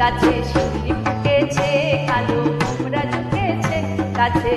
গাছে শিউলি ফুটেছে কালো ভোমরা জুটেছে গাছে